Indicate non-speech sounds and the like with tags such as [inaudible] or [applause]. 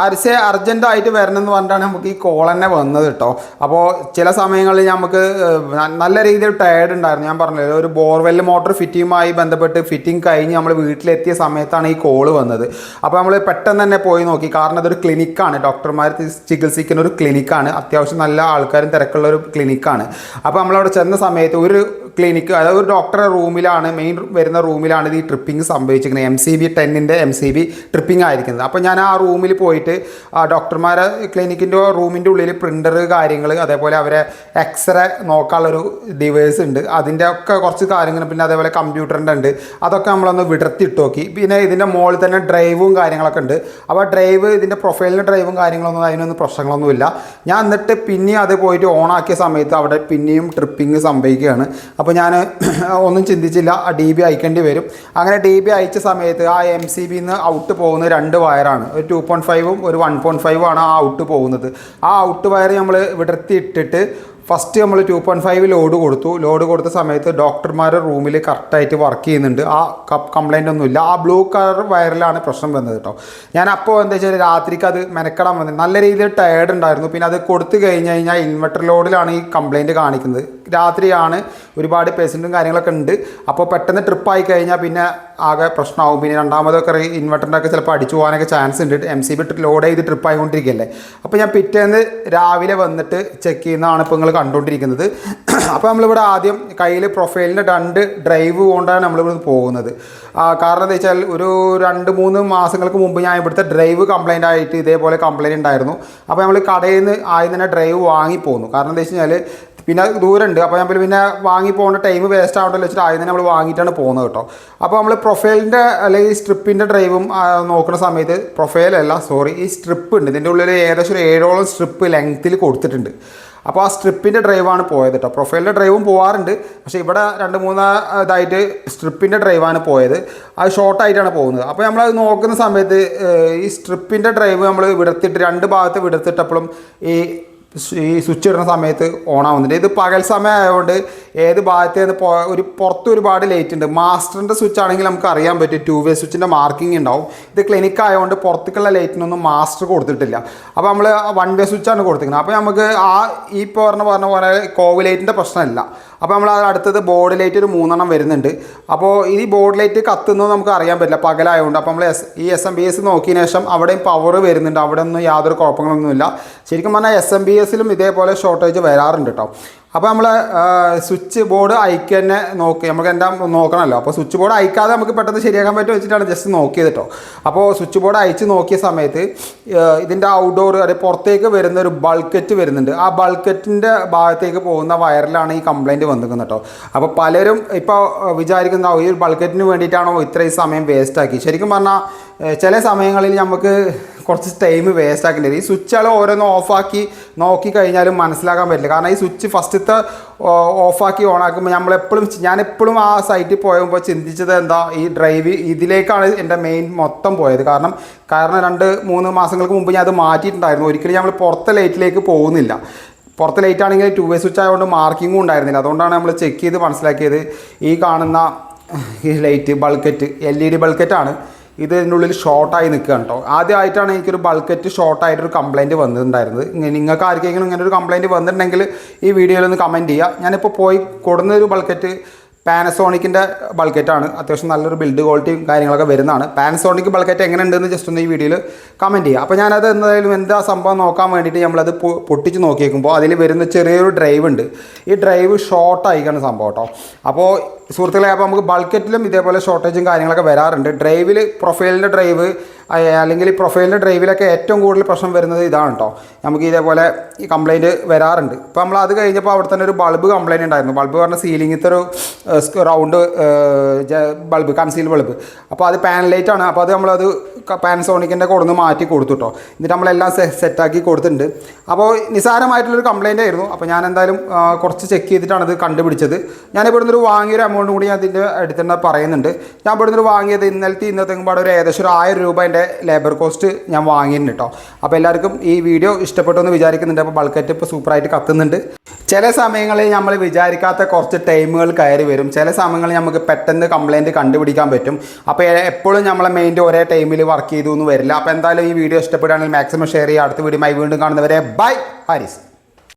Arce അർജന്റായിട്ട് വരണമെന്ന് പറഞ്ഞിട്ടാണ് നമുക്ക് ഈ കോൾ തന്നെ വന്നത് കേട്ടോ അപ്പോൾ ചില സമയങ്ങളിൽ നമുക്ക് നല്ല രീതിയിൽ ടയർഡ് ഉണ്ടായിരുന്നു. ഞാൻ പറഞ്ഞില്ല ഒരു ബോർവെൽ മോട്ടോർ ഫിറ്റിങ്ങുമായി ബന്ധപ്പെട്ട് ഫിറ്റിംഗ് കഴിഞ്ഞ് നമ്മൾ വീട്ടിലെത്തിയ സമയത്താണ് ഈ കോൾ വന്നത്. അപ്പോൾ നമ്മൾ പെട്ടെന്ന് തന്നെ പോയി നോക്കി. കാരണം അതൊരു ക്ലിനിക്കാണ് ഡോക്ടർമാർ ചികിത്സിക്കുന്ന ഒരു ക്ലിനിക്കാണ് അത്യാവശ്യം നല്ല ആൾക്കാരും തിരക്കുള്ള ഒരു ക്ലിനിക്കാണ് അപ്പോൾ നമ്മളവിടെ ചെന്ന സമയത്ത് ഒരു ക്ലിനിക്ക് അതായത് ഒരു ഡോക്ടറുടെ റൂമിലാണ് മെയിൻ വരുന്ന റൂമിലാണ് ഈ ട്രിപ്പിംഗ് സംഭവിച്ചിരിക്കുന്നത്. എം സി ബി ടെന്നിന്റെ എം സി ബി ട്രിപ്പിംഗ് ആയിരിക്കുന്നത്. അപ്പോൾ ഞാൻ ആ റൂമിൽ പോയിട്ട് ഡോക്ടർമാരെ ക്ലിനിക്കിന്റെ റൂമിന്റെ ഉള്ളിൽ പ്രിന്റർ കാര്യങ്ങൾ അതേപോലെ അവരെ എക്സ്റേ നോക്കാനുള്ളൊരു ഡിവൈസ് ഉണ്ട്. അതിന്റെ ഒക്കെ കുറച്ച് കാര്യങ്ങൾ പിന്നെ അതേപോലെ കമ്പ്യൂട്ടറിന്റെ ഉണ്ട്. അതൊക്കെ നമ്മളൊന്ന് വിടർത്തിയിട്ട് നോക്കി. പിന്നെ ഇതിന്റെ മുകളിൽ തന്നെ ഡ്രൈവും കാര്യങ്ങളൊക്കെ ഉണ്ട്. അപ്പോൾ ഡ്രൈവ് ഇതിന്റെ പ്രൊഫൈലിന്റെ ഡ്രൈവും കാര്യങ്ങളൊന്നും അതിനൊന്നും പ്രശ്നങ്ങളൊന്നുമില്ല ഞാൻ എന്നിട്ട് പിന്നെയും അത് പോയിട്ട് ഓണാക്കിയ സമയത്ത് അവിടെ പിന്നെയും ട്രിപ്പിംഗ് സംഭവിക്കുകയാണ്. ഞാൻ [clears throat] ഒന്നും ചിന്തിച്ചില്ല. ഡി ബി അയക്കേണ്ടി വരും. അങ്ങനെ ഡി ബി അയച്ച സമയത്ത് ആ എം സി ബിന്ന് ഔട്ട് പോകുന്ന രണ്ട് വയറാണ് ഒരു ടു പോയിന്റ് ഫൈവും ഒരു വൺ പോയിന്റ് ഫൈവും ആണ് ആ ഔട്ട് പോകുന്നത്. ആ ഔട്ട് വയർ നമ്മൾ വിടർത്തി ഇട്ടിട്ട് ഫസ്റ്റ് നമ്മൾ ടു പോയിന്റ് ഫൈവ് ലോഡ് കൊടുത്തു. ലോഡ് കൊടുത്ത സമയത്ത് ഡോക്ടർമാരുടെ റൂമിൽ കറക്റ്റായിട്ട് വർക്ക് ചെയ്യുന്നുണ്ട്. ആ കപ്പ് കംപ്ലൈന്റ് ഒന്നുമില്ല ആ ബ്ലൂ കളർ വയറിലാണ് പ്രശ്നം വന്നത് കേട്ടോ ഞാൻ അപ്പോൾ എന്താ വെച്ചാൽ രാത്രിക്ക് അത് മെനക്കെടാൻ വന്നത് നല്ല രീതിയിൽ ടയേർഡ് ഉണ്ടായിരുന്നു. പിന്നെ അത് കൊടുത്തു കഴിഞ്ഞ് കഴിഞ്ഞാൽ ഇൻവെർട്ടർ ലോഡിലാണ് ഈ കംപ്ലൈന്റ് കാണിക്കുന്നത്. രാത്രിയാണ് ഒരുപാട് പേഷ്യന്റും കാര്യങ്ങളൊക്കെ ഉണ്ട്. അപ്പോൾ പെട്ടെന്ന് ട്രിപ്പ് ആയി കഴിഞ്ഞാൽ പിന്നെ ആകെ പ്രശ്നമാകും പിന്നെ രണ്ടാമതൊക്കെ ഇൻവെർട്ടറിന്റെ ഒക്കെ ചിലപ്പോൾ അടിച്ചു പോകാനൊക്കെ ചാൻസ് ഉണ്ട്. എം സി ബി ലോഡ് ചെയ്ത് ട്രിപ്പ് ആയിക്കൊണ്ടിരിക്കുകയല്ലേ അപ്പോൾ ഞാൻ പിറ്റേന്ന് രാവിലെ വന്നിട്ട് ചെക്ക് ചെയ്യുന്നതാണ് ഇപ്പോൾ നിങ്ങൾ കണ്ടുകൊണ്ടിരിക്കുന്നത്. അപ്പോൾ നമ്മളിവിടെ ആദ്യം കയ്യിൽ പ്രൊഫൈലിന്റെ രണ്ട് ഡ്രൈവ് കൊണ്ടാണ് നമ്മളിവിടെ പോകുന്നത്. കാരണം എന്താ വെച്ചാൽ ഒരു രണ്ട് മൂന്ന് മാസങ്ങൾക്ക് മുമ്പ് ഞാൻ ഇവിടുത്തെ ഡ്രൈവ് കംപ്ലൈന്റ് ആയിട്ട് ഇതേപോലെ കംപ്ലൈന്റ് ഉണ്ടായിരുന്നു. അപ്പോൾ നമ്മൾ കടയിൽ നിന്ന് ആദ്യം തന്നെ ഡ്രൈവ് വാങ്ങിപ്പോന്നു. കാരണം എന്താ വെച്ച് കഴിഞ്ഞാൽ പിന്നെ ദൂരമുണ്ട്. അപ്പോൾ നമ്മൾ പിന്നെ വാങ്ങി പോകേണ്ട ടൈം വേസ്റ്റ് ആവണ്ടല്ലോ വെച്ചിട്ട് ആദ്യം തന്നെ നമ്മൾ വാങ്ങിയിട്ടാണ് പോകുന്നത് കേട്ടോ. അപ്പോൾ നമ്മൾ പ്രൊഫൈലിന്റെ അല്ലെങ്കിൽ സ്ട്രിപ്പിന്റെ ഡ്രൈവും നോക്കുന്ന സമയത്ത് പ്രൊഫൈലല്ല സോറി ഈ സ്ട്രിപ്പ് ഉണ്ട്. ഇതിന്റെ ഉള്ളിൽ ഏകദേശം ഒരു ഏഴോളം സ്ട്രിപ്പ് ലെങ്ത്തിൽ കൊടുത്തിട്ടുണ്ട്. അപ്പോൾ ആ സ്ട്രിപ്പിന്റെ ഡ്രൈവാണ് പോയത് കേട്ടോ പ്രൊഫൈലിന്റെ ഡ്രൈവും പോകാറുണ്ട് പക്ഷേ ഇവിടെ രണ്ട് മൂന്ന് ഇതായിട്ട് സ്ട്രിപ്പിന്റെ ഡ്രൈവാണ് പോയത്. അത് ഷോർട്ടായിട്ടാണ് പോകുന്നത്. അപ്പോൾ നമ്മൾ അത് നോക്കുന്ന സമയത്ത് ഈ സ്ട്രിപ്പിന്റെ ഡ്രൈവ് നമ്മൾ വിടർത്തിട്ട് രണ്ട് ഭാഗത്ത് വിടർത്തിട്ടപ്പോഴും ഈ ഈ സ്വിച്ച് ഇടുന്ന സമയത്ത് ഓൺ ആവുന്നുണ്ട് ഇത് പകൽ സമയം ആയതുകൊണ്ട് ഏത് ഭാഗത്ത് നിന്ന് ഒരു പുറത്ത് ഒരുപാട് ലൈറ്റ് ഉണ്ട്. മാസ്റ്ററിന്റെ സ്വിച്ച് ആണെങ്കിൽ നമുക്ക് അറിയാൻ പറ്റും ടു വേ സ്വിച്ചിന്റെ മാർക്കിംഗ് ഉണ്ടാവും. ഇത് ക്ലിനിക്ക് ആയതുകൊണ്ട് പുറത്തേക്കുള്ള ലൈറ്റിനൊന്നും മാസ്റ്റർ കൊടുത്തിട്ടില്ല. അപ്പോൾ നമ്മൾ വൺ വേ സ്വിച്ചാണ് കൊടുത്തിരിക്കുന്നത്. അപ്പോൾ നമുക്ക് ആ ഈ പറഞ്ഞ പറഞ്ഞ പോലെ കോവ് ലൈറ്റിന്റെ പ്രശ്നമില്ല. അപ്പോൾ നമ്മൾ അടുത്തത് ബോർഡ് ലൈറ്റ് ഒരു മൂന്നെണ്ണം വരുന്നുണ്ട്. അപ്പോൾ ഈ ബോർഡ് ലൈറ്റ് കത്തുന്നത് നമുക്ക് അറിയാൻ പറ്റില്ല. പകലായതുകൊണ്ട് അപ്പോൾ നമ്മൾ എസ് ഈ എസ് എം ബി എസ് നോക്കിയതിന് ശേഷം അവിടെയും പവർ വരുന്നുണ്ട്. അവിടെ ഒന്നും യാതൊരു കുഴപ്പങ്ങളൊന്നുമില്ല. ശരിക്കും പറഞ്ഞാൽ എസ് എം ബി എസിലും ഇതേപോലെ ഷോർട്ടേജ് വരാറുണ്ട് കേട്ടോ അപ്പോൾ നമ്മൾ സ്വിച്ച് ബോർഡ് അയക്കുക തന്നെ നോക്കി. നമുക്ക് എന്താ നോക്കണമല്ലോ അപ്പോൾ സ്വിച്ച് ബോർഡ് അയക്കാതെ നമുക്ക് പെട്ടെന്ന് ശരിയാക്കാൻ പറ്റും വെച്ചിട്ടാണ് ജസ്റ്റ് നോക്കിയത് കേട്ടോ അപ്പോൾ സ്വിച്ച് ബോർഡ് അയച്ച് നോക്കിയ സമയത്ത് ഇതിന്റെ ഔട്ട്ഡോർ അതായത് പുറത്തേക്ക് വരുന്ന ഒരു ബൾക്കറ്റ് വരുന്നുണ്ട്. ആ ബൾക്കറ്റിന്റെ ഭാഗത്തേക്ക് പോകുന്ന വയറിലാണ് ഈ കംപ്ലയിന്റ് വന്നിരിക്കുന്നത് കേട്ടോ അപ്പോൾ പലരും ഇപ്പോൾ വിചാരിക്കുന്ന ഈ ഒരു ബൾക്കറ്റിന് വേണ്ടിയിട്ടാണോ ഇത്രയും സമയം വേസ്റ്റാക്കി ശരിക്കും പറഞ്ഞാൽ ചില സമയങ്ങളിൽ നമുക്ക് കുറച്ച് ടൈം വേസ്റ്റ് ആക്കേണ്ടി വരും. ഈ സ്വിച്ചുകൾ ഓരോന്ന് ഓഫാക്കി നോക്കി കഴിഞ്ഞാലും മനസ്സിലാക്കാൻ പറ്റില്ല. കാരണം ഈ സ്വിച്ച് ഫസ്റ്റത്തെ ഓഫാക്കി ഓണാക്കുമ്പോൾ നമ്മളെപ്പോഴും ഞാനെപ്പോഴും ആ സൈറ്റിൽ പോയപ്പോൾ ചിന്തിച്ചത് എന്താ ഈ ഡ്രൈവ് ഇതിലേക്കാണ് എന്റെ മെയിൻ മൊത്തം പോയത്. കാരണം കാരണം രണ്ട് മൂന്ന് മാസങ്ങൾക്ക് മുമ്പ് ഞാൻ അത് മാറ്റിയിട്ടുണ്ടായിരുന്നു. ഒരിക്കലും നമ്മൾ പുറത്തെ ലൈറ്റിലേക്ക് പോകുന്നില്ല. പുറത്തെ ലൈറ്റ് ആണെങ്കിൽ ടു വേ സ്വിച്ച് ആയതുകൊണ്ട് മാർക്കിങ്ങും ഉണ്ടായിരുന്നില്ല. അതുകൊണ്ടാണ് നമ്മൾ ചെക്ക് ചെയ്ത് മനസ്സിലാക്കിയത്. ഈ കാണുന്ന ഈ light bulkhead L E D ബൾക്കറ്റാണ് ഇത് ഇതിന്റെ ഉള്ളിൽ ഷോർട്ടായി നിൽക്കുകയാണ് കേട്ടോ ആദ്യമായിട്ടാണ് എനിക്കൊരു ബൾക്കറ്റ് ഷോർട്ടായിട്ടൊരു കംപ്ലയിന്റ് വന്നിട്ടുണ്ടായിരുന്നത്. നിങ്ങൾക്ക് ആർക്കെങ്കിലും ഇങ്ങനെ ഒരു കംപ്ലയിന്റ് വന്നിട്ടുണ്ടെങ്കിൽ ഈ വീഡിയോയിൽ ഒന്ന് കമന്റ് ചെയ്യുക. ഞാനിപ്പോൾ പോയി കൊടുന്നൊരു ബൾക്കറ്റ് പാനസോണിക്കിന്റെ ബൾക്കറ്റാണ് അത്യാവശ്യം നല്ലൊരു ബിൽഡ് ക്വാളിറ്റിയും കാര്യങ്ങളൊക്കെ വരുന്നതാണ്. പാനസോണിക് ബൾക്കറ്റ് എങ്ങനെ ഉണ്ടെന്ന് ജസ്റ്റ് ഒന്ന് ഈ വീഡിയോയിൽ കമന്റ് ചെയ്യുക അപ്പോൾ ഞാനത് എന്തായാലും എന്താ സംഭവം നോക്കാൻ വേണ്ടിയിട്ട് നമ്മളത് പൊട്ടിച്ച് നോക്കിയേക്കുമ്പോൾ അതിൽ വരുന്ന ചെറിയൊരു ഡ്രൈവ് ഉണ്ട്. ഈ ഡ്രൈവ് ഷോർട്ടായിക്കാണ് സംഭവം കേട്ടോ അപ്പോൾ സുഹൃത്തുക്കളെ അപ്പോൾ നമുക്ക് ബൾക്കറ്റിലും ഇതേപോലെ ഷോർട്ടേജും കാര്യങ്ങളൊക്കെ വരാറുണ്ട്. ഡ്രൈവിൽ പ്രൊഫൈലിന്റെ ഡ്രൈവ് അല്ലെങ്കിൽ പ്രൊഫൈലിന്റെ ഡ്രൈവിലൊക്കെ ഏറ്റവും കൂടുതൽ പ്രശ്നം വരുന്നത് ഇതാണ് കേട്ടോ നമുക്ക് ഇതേപോലെ ഈ കംപ്ലൈന്റ് വരാറുണ്ട്. ഇപ്പോൾ നമ്മൾ അത് കഴിഞ്ഞപ്പോൾ അവിടെ തന്നെ ഒരു ബൾബ് കംപ്ലൈന്റ് ഉണ്ടായിരുന്നു. ബൾബ് പറഞ്ഞ സീലിങ്ങിത്തെ ഒരു റൗണ്ട് ബൾബ് കൺസീൽ ബൾബ് അപ്പോൾ അത് പാൻ ലൈറ്റ് ആണ്. അപ്പോൾ അത് നമ്മളത് പാനസോണിക്കിന്റെ കൊടുന്ന് മാറ്റി കൊടുത്തു കേട്ടോ എന്നിട്ട് നമ്മളെല്ലാം സെറ്റാക്കി കൊടുത്തിട്ടുണ്ട്. അപ്പോൾ നിസാരമായിട്ടുള്ളൊരു കംപ്ലൈന്റ് ആയിരുന്നു. അപ്പോൾ ഞാൻ എന്തായാലും കുറച്ച് ചെക്ക് ചെയ്തിട്ടാണ് ഇത് കണ്ടുപിടിച്ചത്. ഞാൻ ഇവിടെ നിന്നൊരു വാങ്ങിയൊരു എമൗണ്ട് കൂടി ഞാൻ അതിന്റെ അടുത്ത് തന്നെ പറയുന്നുണ്ട്. ഞാൻ ഇവിടെ നിന്നൊരു വാങ്ങിയത് ഇന്നലത്തെ ഇന്നത്തെ പാടെ ഒരു ഏകദേശം ഒരു ആയിരം രൂപ എന്റെ അതിന്റെ ലേബർ കോസ്റ്റ് ഞാൻ വാങ്ങിയിട്ടുണ്ട് കേട്ടോ അപ്പോൾ എല്ലാവർക്കും ഈ വീഡിയോ ഇഷ്ടപ്പെട്ടു എന്ന് വിചാരിക്കുന്നുണ്ട്. അപ്പോൾ ബൾക്കറ്റ് ഇപ്പോൾ സൂപ്പറായിട്ട് കത്തുന്നുണ്ട്. ചില സമയങ്ങളിൽ നമ്മൾ വിചാരിക്കാത്ത കുറച്ച് ടൈമുകൾ കയറി വരും. ചില സമയങ്ങളിൽ നമുക്ക് പെട്ടെന്ന് കംപ്ലയിന്റ് കണ്ടുപിടിക്കാൻ പറ്റും. അപ്പോൾ എപ്പോഴും നമ്മളെ മെയിന്റെ ഒരേ ടൈമിൽ വർക്ക് ചെയ്തു എന്ന് വരില്ല. അപ്പോൾ എന്തായാലും ഈ വീഡിയോ ഇഷ്ടപ്പെടുകയാണെങ്കിൽ മാക്സിമം ഷെയർ ചെയ്യുക. അടുത്ത വീഡിയോ വീണ്ടും കാണുന്നവരെ ബൈ ഹാരിസ്